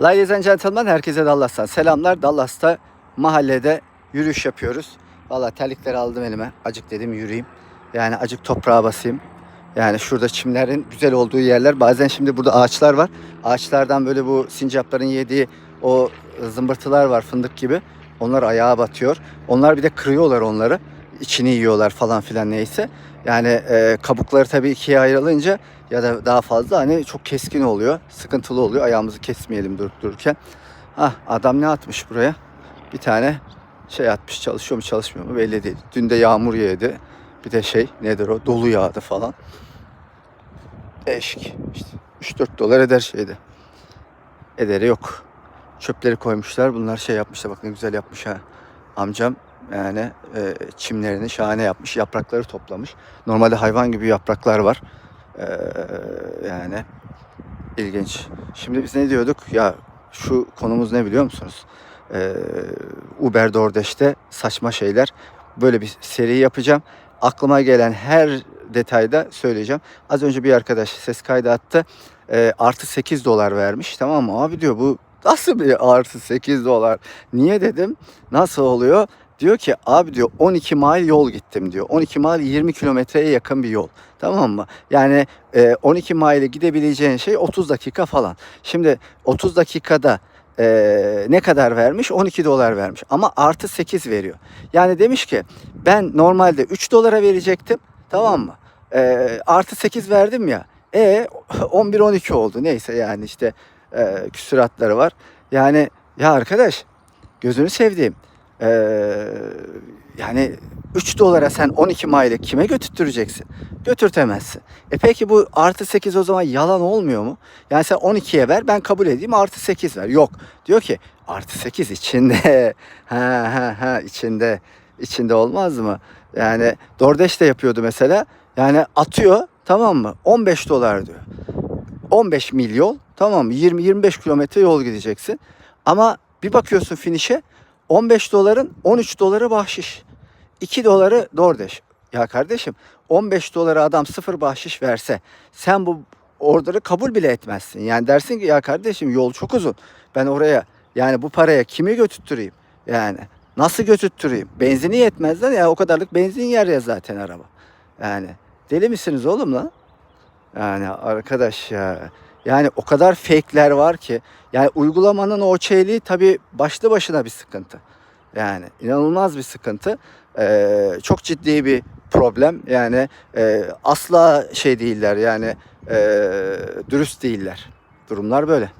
Ladies and gentlemen herkese Dallas'tan selamlar. Dallas'ta mahallede yürüyüş yapıyoruz. Valla terlikleri aldım elime. Acık dedim yürüyeyim. Yani acık toprağa basayım. Yani şurada çimlerin güzel olduğu yerler. Bazen şimdi burada ağaçlar var. Ağaçlardan böyle bu sincapların yediği o zımbırtılar var fındık gibi. Onlar ayağa batıyor. Onlar bir de kırıyorlar onları. İçini yiyorlar falan filan neyse. Yani e, kabukları tabii ikiye ayrılınca ya da daha fazla hani çok keskin oluyor. Sıkıntılı oluyor. Ayağımızı kesmeyelim durup dururken. Ah adam ne atmış buraya? Bir tane şey atmış. Çalışıyor mu çalışmıyor mu belli değil. Dün de yağmur yağdı. Bir de şey nedir o? Dolu yağdı falan. Eşik. İşte 3-4 dolar eder şeyde. Ederi yok. Çöpleri koymuşlar. Bunlar şey yapmışlar. Bak ne güzel yapmış ha. Amcam yani e, çimlerini şahane yapmış. Yaprakları toplamış. Normalde hayvan gibi yapraklar var. Ee, yani ilginç. Şimdi biz ne diyorduk? Ya şu konumuz ne biliyor musunuz? Ee, Uber DoorDash'te saçma şeyler. Böyle bir seri yapacağım. Aklıma gelen her detayda söyleyeceğim. Az önce bir arkadaş ses kaydı attı. Ee, artı 8 dolar vermiş. Tamam mı? Abi diyor bu nasıl bir artı 8 dolar? Niye dedim? Nasıl oluyor? Diyor ki abi diyor 12 mil yol gittim diyor. 12 mil 20 kilometreye yakın bir yol. Tamam mı? Yani e, 12 mile gidebileceğin şey 30 dakika falan. Şimdi 30 dakikada e, ne kadar vermiş? 12 dolar vermiş. Ama artı 8 veriyor. Yani demiş ki ben normalde 3 dolara verecektim. Tamam mı? E, artı 8 verdim ya. E 11-12 oldu. Neyse yani işte e, küsuratları var. Yani ya arkadaş gözünü sevdiğim. E, yani 3 dolara sen 12 mile kime götürteceksin? Götürtemezsin. E peki bu artı 8 o zaman yalan olmuyor mu? Yani sen 12'ye ver ben kabul edeyim artı 8 ver. Yok. Diyor ki artı 8 içinde. ha ha ha içinde. İçinde olmaz mı? Yani DoorDash de yapıyordu mesela. Yani atıyor tamam mı? 15 dolar diyor. 15 mil yol tamam mı? 20-25 kilometre yol gideceksin. Ama bir bakıyorsun finişe 15 doların 13 doları bahşiş. 2 doları DoorDash. Ya kardeşim 15 dolara adam sıfır bahşiş verse sen bu order'ı kabul bile etmezsin. Yani dersin ki ya kardeşim yol çok uzun. Ben oraya yani bu paraya kimi götürtüreyim? Yani nasıl götürtüreyim? Benzini yetmez lan ya o kadarlık benzin yer ya zaten araba. Yani deli misiniz oğlum lan? Yani arkadaş ya. Yani o kadar fake'ler var ki. Yani uygulamanın o şeyliği tabii başlı başına bir sıkıntı. Yani inanılmaz bir sıkıntı. Ee, çok ciddi bir problem. Yani e, asla şey değiller yani e, dürüst değiller. Durumlar böyle.